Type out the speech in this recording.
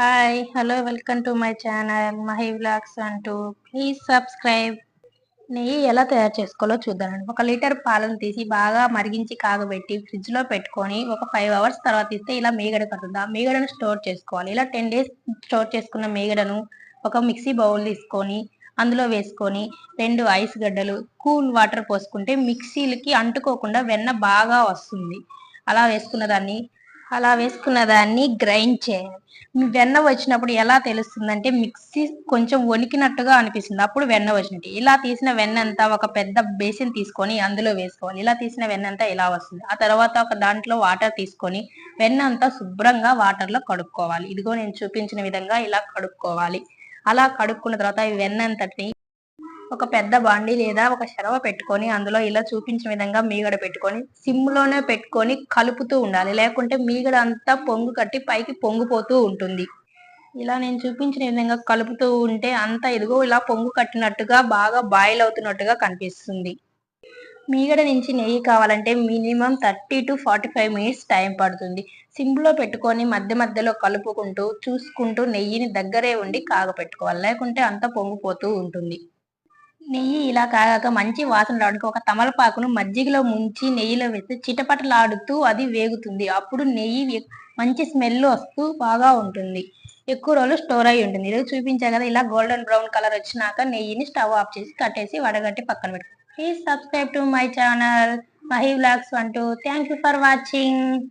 Hi hello welcome to my channel Mahi vlogs అంటూ please subscribe నెయ్యి ఎలా తయారు చేసుకోవాలో చూద్దామండి ఒక లీటర్ పాలను తీసి బాగా మరిగించి కాగబెట్టి ఫ్రిడ్జ్లో పెట్టుకొని ఒక ఫైవ్ అవర్స్ తర్వాత ఇస్తే ఇలా మేగడ కడుతుంది ఆ స్టోర్ చేసుకోవాలి. ఇలా టెన్ డేస్ స్టోర్ చేసుకున్న మేగడను ఒక మిక్సీ బౌల్ తీసుకొని అందులో వేసుకొని రెండు ఐస్ గడ్డలు కూల్ వాటర్ పోసుకుంటే మిక్సీలకి అంటుకోకుండా వెన్న బాగా వస్తుంది. అలా వేసుకున్న దాన్ని అలా వేసుకున్న దాన్ని గ్రైండ్ చేయాలి వెన్న వచ్చినప్పుడు ఎలా తెలుస్తుందంటే మిక్సీ కొంచెం వణికినట్టుగా అనిపిస్తుంది. అప్పుడు వెన్న వచ్చినట్టు. ఇలా తీసిన వెన్న అంతా ఒక పెద్ద బేసిన్ తీసుకొని అందులో వేసుకోవాలి. ఇలా తీసిన వెన్న అంతా ఇలా వస్తుంది. ఆ తర్వాత ఒక దాంట్లో వాటర్ తీసుకొని వెన్న అంతా శుభ్రంగా వాటర్లో కడుక్కోవాలి. ఇదిగో నేను చూపించిన విధంగా ఇలా కడుక్కోవాలి. అలా కడుక్కున్న తర్వాత ఈ వెన్న అంతటిని ఒక పెద్ద బాండి లేదా ఒక శరవ పెట్టుకొని అందులో ఇలా చూపించిన విధంగా మీగడ పెట్టుకొని సిమ్లోనే పెట్టుకొని కలుపుతూ ఉండాలి. లేకుంటే మీగడ అంతా పొంగు కట్టి పైకి పొంగిపోతూ ఉంటుంది. ఇలా నేను చూపించిన విధంగా కలుపుతూ ఉంటే అంతా ఇదిగో ఇలా పొంగు కట్టినట్టుగా బాగా బాయిల్ అవుతున్నట్టుగా కనిపిస్తుంది. మీగడ నుంచి నెయ్యి కావాలంటే minimum thirty to forty five minutes time పడుతుంది. సిమ్లో పెట్టుకొని మధ్య మధ్యలో కలుపుకుంటూ చూసుకుంటూ నెయ్యిని దగ్గరే ఉండి కాగపెట్టుకోవాలి. లేకుంటే అంతా పొంగిపోతూ ఉంటుంది. నెయ్యి ఇలా కాగాక మంచి వాసన రావడానికి ఒక తమలపాకును మజ్జిగలో ముంచి నెయ్యిలో వేస్తే చిటపటలాడుతూ అది వేగుతుంది. అప్పుడు నెయ్యి మంచి స్మెల్ వస్తూ బాగా ఉంటుంది. ఎక్కువ రోజులు స్టోర్ అయి ఉంటుంది. ఇది చూపించా కదా ఇలా గోల్డెన్ బ్రౌన్ కలర్ వచ్చినాక నెయ్యిని స్టవ్ ఆఫ్ చేసి కట్టేసి వడగట్టి పక్కన పెట్టు please subscribe to my channel. Mahi vlogs అంటూ థ్యాంక్ యూ ఫర్ వాచింగ్.